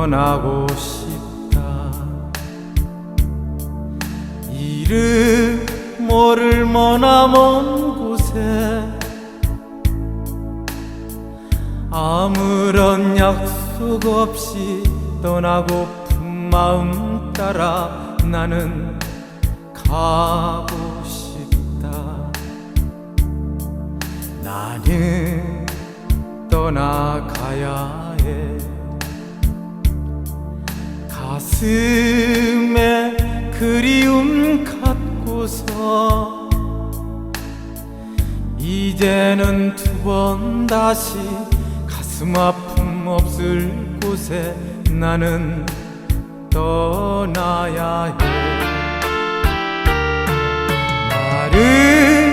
떠나고 싶다. 이름 모를 머나먼 곳에 아무런 약속 없이 떠나고픈 마음 따라 나는 가고 싶다. 나는 떠나가야 해 가슴에 그리움 갖고서 이제는 두 번 다시 가슴 아픔 없을 곳에 나는 떠나야 해. 나를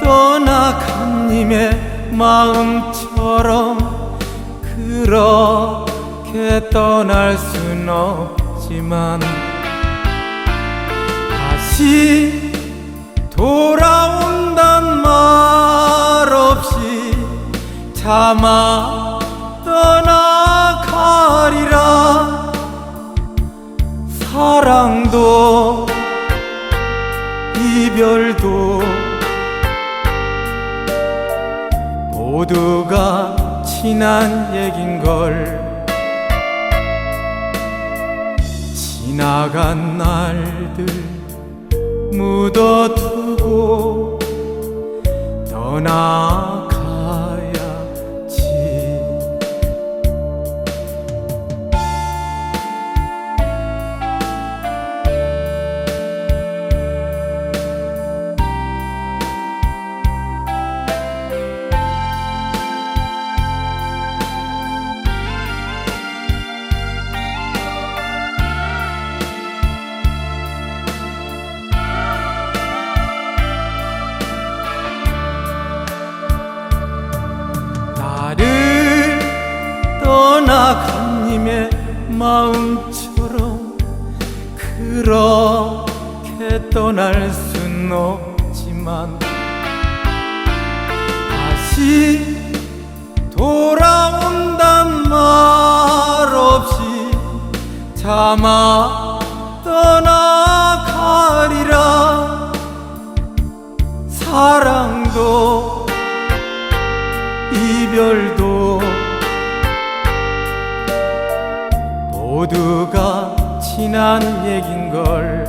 떠나간 님의 마음처럼 그렇 게 떠날 순 없지만 다시 돌아온단 말 없이 차마 떠나가리라. 사랑도 이별도 모두가 지난 얘긴걸 지나간 날들 묻어두고 마음처럼 그렇게 떠날 순 없지만 다시 돌아온단 말 없이 차마 떠나가리라. 사랑도 이별도 모두가 지난 얘긴걸.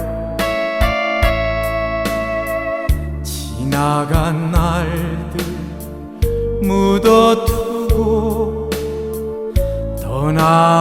지나간 날들 묻어두고 떠나